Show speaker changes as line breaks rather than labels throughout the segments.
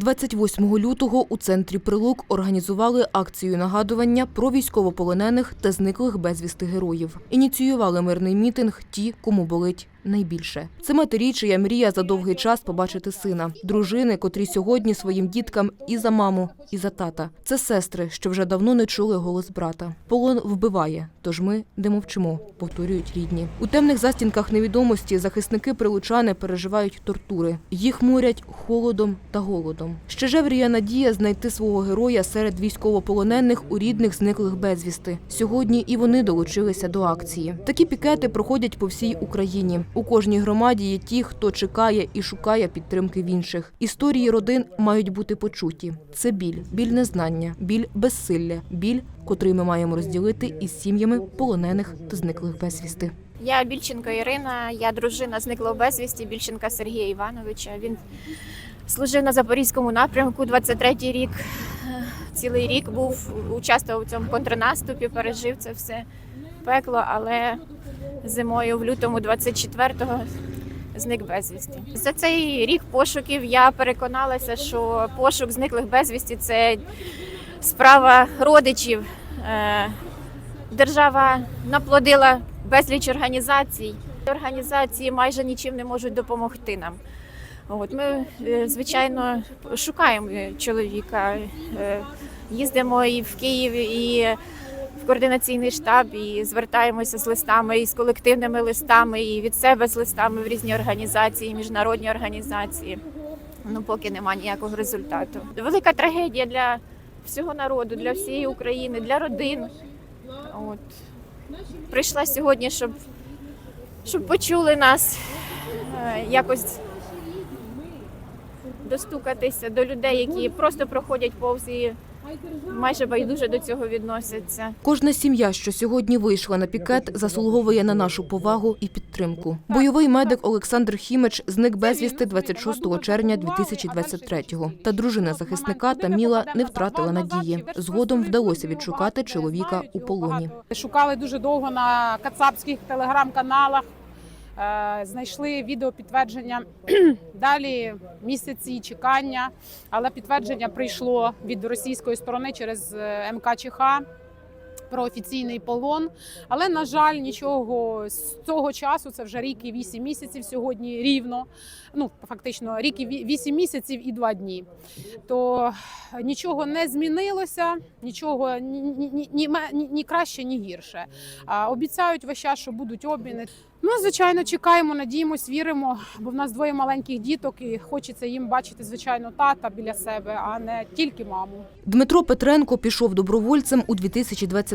28 лютого у центрі Прилук організували акцію нагадування про військовополонених та зниклих безвісти героїв. Ініціювали мирний мітинг ті, кому болить найбільше. Це матері, чия мрія за довгий час побачити сина, дружини, котрі сьогодні своїм діткам і за маму, і за тата. Це сестри, що вже давно не чули голос брата. Полон вбиває, тож ми не мовчимо, повторюють рідні. У темних застінках невідомості захисники прилучани переживають тортури. Їх морять холодом та голодом. Ще жевріє надія знайти свого героя серед військовополонених у рідних зниклих безвісти. Сьогодні і вони долучилися до акції. Такі пікети проходять по всій Україні. У кожній громаді є ті, хто чекає і шукає підтримки в інших. Історії родин мають бути почуті. Це біль, біль незнання, біль безсилля, біль, котрий ми маємо розділити із сім'ями полонених та зниклих безвісти.
Я Більченко Ірина, я дружина зниклого безвісті Більченка Сергія Івановича. Він служив на Запорізькому напрямку 23-й рік. Е, Цілий рік був участвував у цьому контрнаступі, пережив це все пекло, але зимою в лютому 24-го зник безвісті. За цей рік пошуків я переконалася, що пошук зниклих безвісті це справа родичів. Е, Держава наплодила безліч організацій. Організації майже нічим не можуть допомогти нам. От ми, е, звичайно, шукаємо чоловіка, е, їздимо і в Київ, і в координаційний штаб, і звертаємося з листами, і з колективними листами, і від себе з листами в різні організації, міжнародні організації. Ну, поки немає ніякого результату. Велика трагедія для всього народу, для всієї України, для родин. От. Прийшла сьогодні, щоб, щоб почули нас, е, якось достукатися до людей, які просто проходять повз і майже байдуже до цього відносяться.
Кожна сім'я, що сьогодні вийшла на пікет, заслуговує на нашу повагу і підтримку. Бойовий медик Олександр Хімич зник безвісти 26 червня 2023-го. Та дружина захисника Таміла не втратила надії. Згодом вдалося відшукати чоловіка у полоні.
Шукали дуже довго на кацапських телеграм-каналах, знайшли відеопідтвердження. Далі місяці чекання, але підтвердження прийшло від російської сторони через е, МКЧХ про офіційний полон. Але, на жаль, нічого з цього часу, це вже рік і вісім місяців сьогодні рівно. Ну, фактично, рік і вісім місяців і два дні. То нічого не змінилося, нічого ні, ні, ні, ні, ні, краще, ні гірше. А, обіцяють весь час, що будуть обміни. Ну, звичайно, чекаємо, надіємось, віримо, бо в нас двоє маленьких діток, і хочеться їм бачити, звичайно, тата біля себе, а не тільки маму.
Дмитро Петренко пішов добровольцем у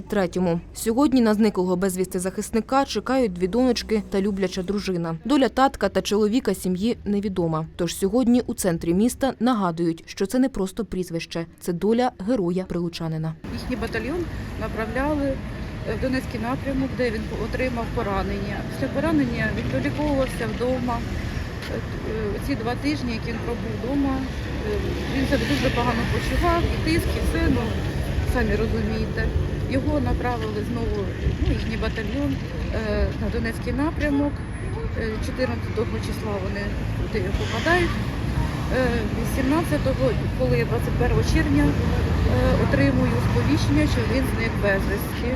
2023-му. Сьогодні на зниклого безвісти захисника чекають дві донечки та любляча дружина. Доля татка та чоловіка сім'ї невідома. Тож сьогодні у центрі міста нагадують, що це не просто прізвище, це доля героя прилучанина.
їхній батальйон направляли в Донецький напрямок, де він отримав поранення. Після поранення він доліковувався вдома. Е, е, Ці два тижні, які він пробув вдома, е, він себе дуже погано почував, і тиск, і все, ну самі розумієте. Його направили знову ну, їхній батальйон е, на Донецький напрямок. Е, 14 числа вони туди попадають. Е, 18-го, коли я 21 червня е, отримую сповіщення, що він зник безвісті.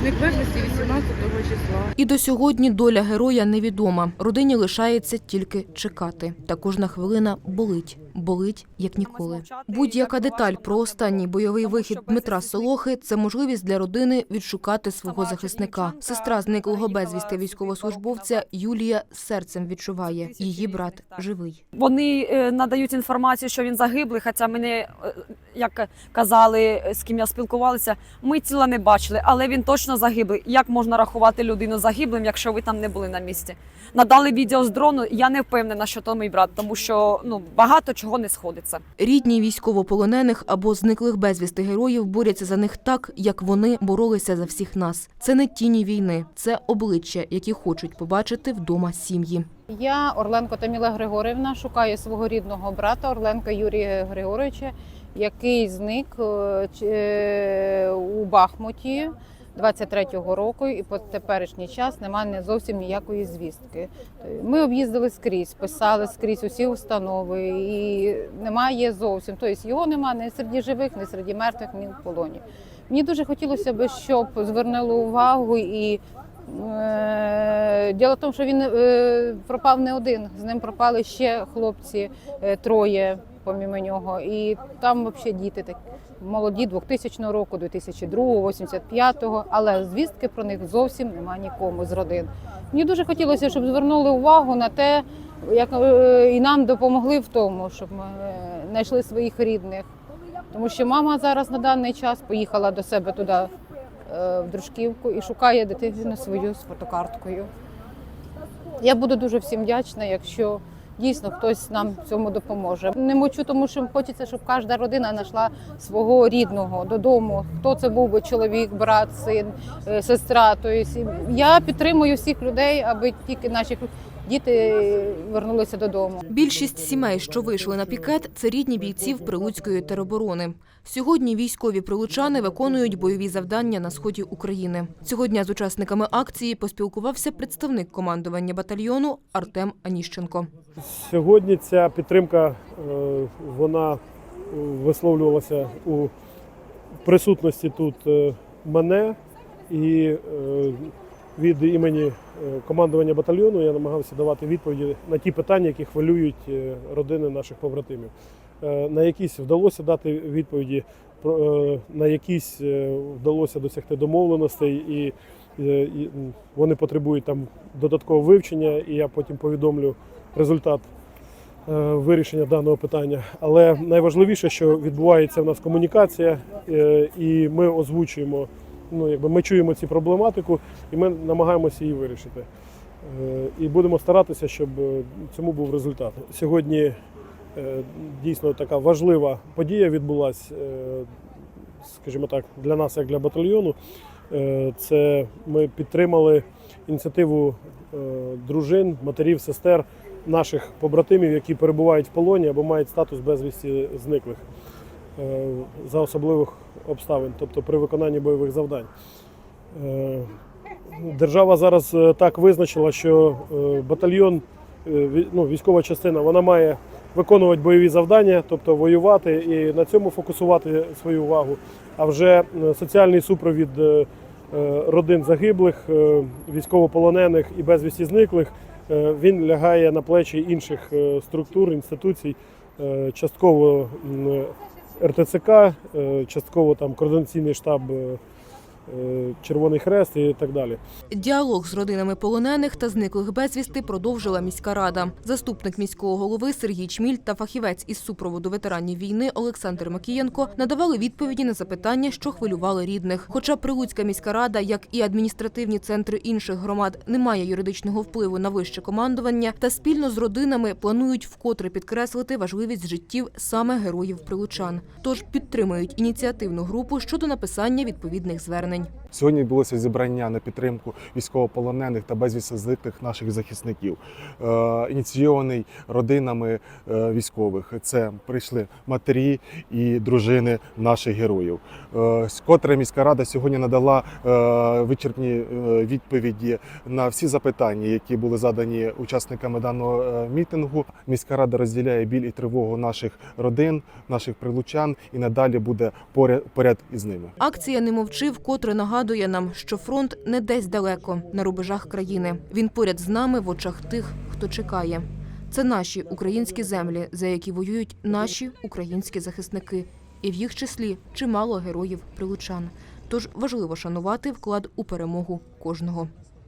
Зник безвісті 18 числа.
І до сьогодні доля героя невідома. Родині лишається тільки чекати. Та кожна хвилина болить. Болить як ніколи. Будь-яка деталь про останній бойовий вихід Дмитра Солохи це можливість для родини відшукати свого захисника. Сестра зниклого безвісти військовослужбовця Юлія серцем відчуває. Її брат живий.
Вони е, надають інформацію, що він загиблий. Хоча мене, як казали, з ким я спілкувалася, ми тіла не бачили, але він точно загиблий. Як можна рахувати людину загиблим, якщо ви там не були на місці? Надали відео з дрону. Я не впевнена, що то мій брат, тому що ну багато чого не сходиться.
Рідні військовополонених або зниклих безвісти героїв борються за них так, як вони боролися за всіх нас. Це не тіні війни, це обличчя, які хочуть побачити вдома сім'ї.
Я Орленко Таміла Григорівна шукаю свого рідного брата Орленка Юрія Григоровича, який зник е, е, у Бахмуті 23-го року, і по теперішній час немає зовсім ніякої звістки. Ми об'їздили скрізь, писали скрізь усі установи, і немає зовсім. Тобто його немає ні серед живих, ні серед мертвих, ні в полоні. Мені дуже хотілося б, щоб звернули увагу і. е, Діло в тому, що він пропав не один. З ним пропали ще хлопці троє, помімо нього. І там взагалі діти такі молоді 2000 року, 2002, 85-го, але звістки про них зовсім немає нікому з родин. Мені дуже хотілося, щоб звернули увагу на те, як е, і нам допомогли в тому, щоб ми е, знайшли своїх рідних. Тому що мама зараз на даний час поїхала до себе туди е, в Дружківку і шукає дитину свою з фотокарткою. Я буду дуже всім вдячна, якщо дійсно хтось нам цьому допоможе. Не мочу, тому що хочеться, щоб кожна родина знайшла свого рідного додому. Хто це був би чоловік, брат, син, е, сестра. Тобто я підтримую всіх людей, аби тільки наші діти вернулися додому.
Більшість сімей, що вийшли на пікет, це рідні бійців Прилуцької тероборони. Сьогодні військові прилучани виконують бойові завдання на сході України. Цього дня з учасниками акції поспілкувався представник командування батальйону Артем Аніщенко.
Сьогодні ця підтримка е, вона е, висловлювалася у присутності тут е, мене і від імені е, командування батальйону я намагався давати відповіді на ті питання, які хвилюють е, родини наших побратимів. Е, На якісь вдалося дати відповіді, на якісь вдалося досягти домовленостей і. Вони потребують там додаткового вивчення, і я потім повідомлю результат вирішення даного питання. Але найважливіше, що відбувається в нас комунікація, і ми озвучуємо, ну якби ми чуємо цю проблематику, і ми намагаємося її вирішити. Е, І будемо старатися, щоб е, цьому був результат. Сьогодні е, дійсно така важлива подія відбулася, скажімо так, для нас, як для батальйону. Це ми підтримали ініціативу дружин, матерів, сестер наших побратимів, які перебувають в полоні або мають статус безвісті зниклих за особливих обставин, тобто при виконанні бойових завдань. Е, Держава зараз е, так визначила, що е, батальйон, е, ну, військова частина, вона має виконувати бойові завдання, тобто воювати і на цьому фокусувати свою увагу. А вже е, соціальний супровід е, е, родин загиблих, е, військовополонених і безвісті зниклих, е, він лягає на плечі інших е, структур, інституцій, е, частково РТЦК, е, частково там координаційний штаб. Е, Червоний Хрест і так далі.
Діалог з родинами полонених та зниклих безвісти продовжила міська рада. Заступник міського голови Сергій Чміль та фахівець із супроводу ветеранів війни Олександр Макієнко надавали відповіді на запитання, що хвилювали рідних. Хоча Прилуцька міська рада, як і адміністративні центри інших громад, не має юридичного впливу на вище командування, та спільно з родинами планують вкотре підкреслити важливість життів саме героїв прилучан. Тож підтримують ініціативну групу щодо написання відповідних звернень.
Сьогодні відбулося зібрання на підтримку військовополонених та безвісти зниклих наших захисників, е, ініційований родинами е, військових. Це прийшли матері і дружини наших героїв. Е, Котре міська рада сьогодні надала вичерпні відповіді на всі запитання, які були задані учасниками даного мітингу. Міська рада розділяє біль і тривогу наших родин, наших прилучан і надалі буде поряд, поряд із ними.
Акція «Не мовчи» вкотре нагадує нам, що фронт не десь далеко, на рубежах країни. Він поряд з нами в очах тих, хто чекає. Це наші українські землі, за які воюють наші українські захисники. І в їх числі чимало героїв прилучан. Тож важливо шанувати вклад у перемогу кожного.